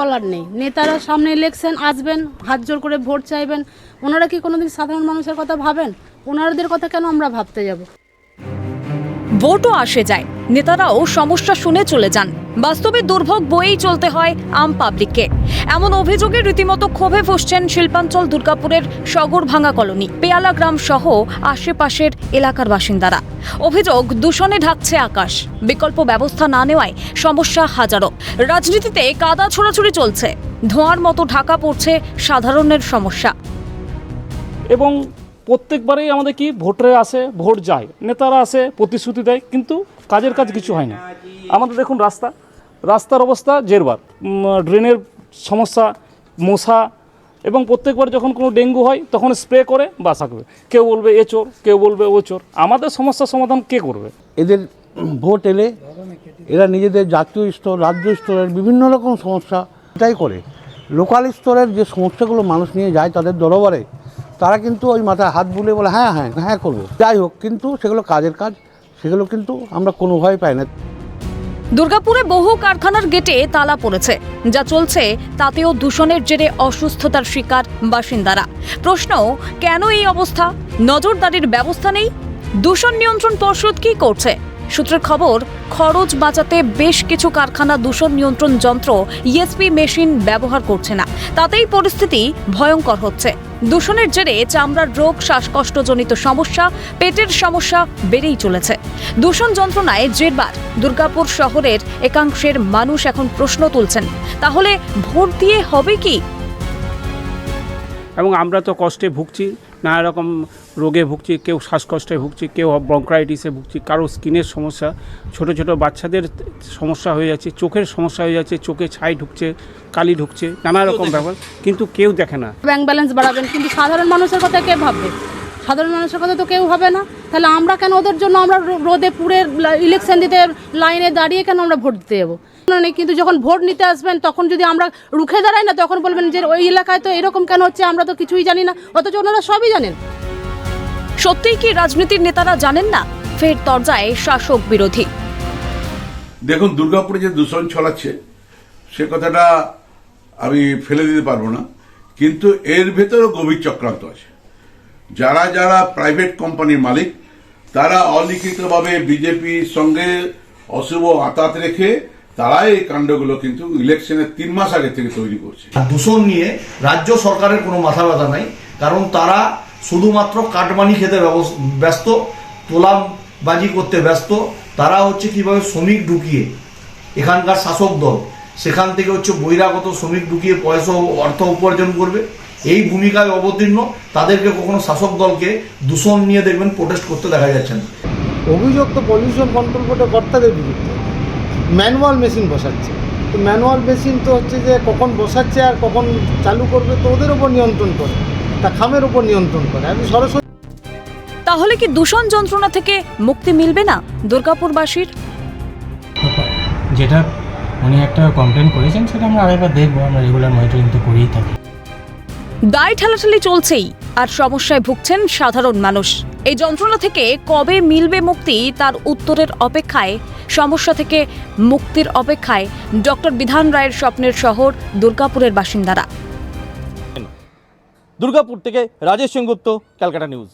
বলার নেই। নেতারা সামনে ইলেকশন আসবেন, হাত জোর করে ভোট চাইবেন। ওনারা কি কোনোদিন সাধারণ মানুষের কথা ভাবেন? ওনারদের কথা কেন আমরা ভাবতে যাব? ভোটও আসে যায়। নেতারাও সমস্যা শুনে চলে যান। বাস্তবে দুর্ভোগ বয়েই চলতে হয় আম পাবলিককে। এমন অভিযোগে রীতিমতো ক্ষোভে ফুসছেন শিল্পাঞ্চল দুর্গাপুরের সগরভাঙ্গা কলোনি, পেয়ালা গ্রাম সহ আশেপাশের এলাকার বাসিন্দারা। অভিযোগ, দূষণে ঢাকছে আকাশ। বিকল্প ব্যবস্থা না নেওয়ায় সমস্যা হাজারো। রাজনীতিতে কাদা ছোড়াছুড়ি চলছে। ধোঁয়ার মতো ঢাকা পড়ছে সাধারণের সমস্যা। এবং প্রত্যেকবারেই আমাদের কি ভোটারে আসে, ভোট যায়। নেতারা আসে, প্রতিশ্রুতি দেয়, কিন্তু কাজের কাজ কিছু হয় না। আমাদের দেখুন রাস্তা। রাস্তার অবস্থা জেরবার। ড্রেনের সমস্যা, মশা, এবং প্রত্যেকবার যখন কোনো ডেঙ্গু হয়, তখন স্প্রে করে, বাস থাকবে কেউ বলবে, এ চোর। কেউ বলবে, ও চোর। আমাদের সমস্যার সমাধান কে করবে? এদের ভোট এলে এরা নিজেদের জাতীয় স্তর, রাজ্য স্তরের বিভিন্ন রকম সমস্যা এটাই করে। লোকাল স্তরের যে সমস্যাগুলো মানুষ নিয়ে যায়, তাদের দরবারে তারা কিন্তু ওই মাথায় হাত বুলে বলে হ্যাঁ হ্যাঁ হ্যাঁ করব। যাই হোক, কিন্তু সেগুলো কাজের কাজ, সেগুলো কিন্তু আমরা কোনো ভয় পাই না। দুর্গাপুরে বহু কারখানার গেটে তালা পড়েছে। যা চলছে তাতেও দূষণের জেরে অসুস্থতার শিকার বাসিন্দারা। প্রশ্ন, কেন এই অবস্থা? নজরদারির ব্যবস্থা নেই? দূষণ নিয়ন্ত্রণ পর্ষদ কি করছে? সূত্রের খবর, খরচ বাঁচাতে বেশ কিছু কারখানা দূষণ নিয়ন্ত্রণ যন্ত্র ইএসপি মেশিন ব্যবহার করছে না। তাতেই পরিস্থিতি ভয়ঙ্কর হচ্ছে। দূষণের জেরে চামড়ার রোগ, শ্বাসকষ্টজনিত সমস্যা, পেটের সমস্যা বেড়েই চলেছে। দূষণ যন্ত্রণায় জেরবার। দুর্গাপুর শহরের একাংশের মানুষ এখন প্রশ্ন তুলছেন, তাহলে ভোট দিয়ে হবে কি? এবং আমরা তো কষ্টে ভুগছি নানা রকম রোগে ভুগছি কেউ শ্বাসকষ্টে ভুগছি কেউ ব্রঙ্কাইটিসে ভুগছি কারও স্কিনের সমস্যা ছোট ছোট বাচ্চাদের সমস্যা হয়ে যাচ্ছে চোখের সমস্যা হয়ে যাচ্ছে চোখে ছাই ঢুকছে কালি ঢুকছে নানা রকম ব্যাপার কিন্তু কেউ দেখে না। ব্যাংক ব্যালেন্স বাড়াবেন কিন্তু সাধারণ মানুষের কথা কে ভাববে? সাধারণ মানুষের কথা তো কেউ হবে না। তাহলে আমরা কেন ওদের জন্য আমরা রোদে পুড়ে ইলেকশন দিতে লাইনে দাঁড়িয়ে কেন আমরা ভোট দিতে যাব? নেই, কিন্তু যখন ভোট নিতে আসবেন তখন যদি আমরা রুখে দাঁড়াই না তখন বলবেন যে ওই এলাকায় তো এরকম কেন হচ্ছে আমরা তো কিছুই জানি না। অথচ ওনারা সবই জানেন। সত্যিই কি রাজনীতির নেতারা জানেন না? ফের তরজায় শাসক বিরোধী। দেখুন দুর্গাপুরে যে দূষণ ছড়াচ্ছে সে কথাটা আমি ফেলে দিতে পারব না। কিন্তু এর ভেতরেও গভীর চক্রান্ত আছে। যারা যারা প্রাইভেট কোম্পানির মালিক তারা অলিখিতভাবে বিজেপির সঙ্গে অশুভ আতাত রেখে তারাই এই কাণ্ডগুলো কিন্তু ইলেকশনের তিন মাস আগে থেকে তৈরি করছে। আর দূষণ নিয়ে রাজ্য সরকারের কোনো মাথা ব্যথা নাই কারণ তারা শুধুমাত্র কাটমানি খেতে ব্যস্ত তোলাবাজি করতে ব্যস্ত তারা হচ্ছে কীভাবে শ্রমিক ঢুকিয়ে এখানকার শাসক দল সেখান থেকে হচ্ছে বহিরাগত শ্রমিক ঢুকিয়ে পয়সা অর্থ উপার্জন করবে এই ভূমিকায় অবতীর্ণ তাদেরকে কখনো শাসক দলকে দূষণ নিয়ে দেখবেন প্রোটেস্ট করতে দেখা যাচ্ছে না। অভিযোগ তো পলিউশন কন্ট্রোল বোর্ডের কর্তাদের বিরুদ্ধে। ম্যানুয়াল মেশিন বসাচ্ছে। তো ম্যানুয়াল মেশিন তো হচ্ছে যে কখন বসাচ্ছে আর কখন চালু করবে তো ওদের ওপর নিয়ন্ত্রণ করে। তা খামের ওপর নিয়ন্ত্রণ করে। আমি সরাসরি তাহলে কি দূষণ যন্ত্রণা থেকে মুক্তি মিলবে না দুর্গাপুরবাসীর? যেটা উনি একটা কমপ্লেন করেছেন সেটা আমরা আরেকবার দেখব। আমরা রেগুলার মনিটরিং তো করেই থাকি। দায় ঠেলাঠেলি চলছেই আর সমস্যায় ভুগছেন সাধারণ মানুষ। এই যন্ত্রণা থেকে কবে মিলবে মুক্তি তার উত্তরের অপেক্ষায়। সমস্যা থেকে মুক্তির অপেক্ষায় ডক্টর বিধান রায়ের স্বপ্নের শহর দুর্গাপুরের বাসিন্দারা। দুর্গাপুর থেকে রাজেশ সেনগুপ্ত, ক্যালকাটা নিউজ।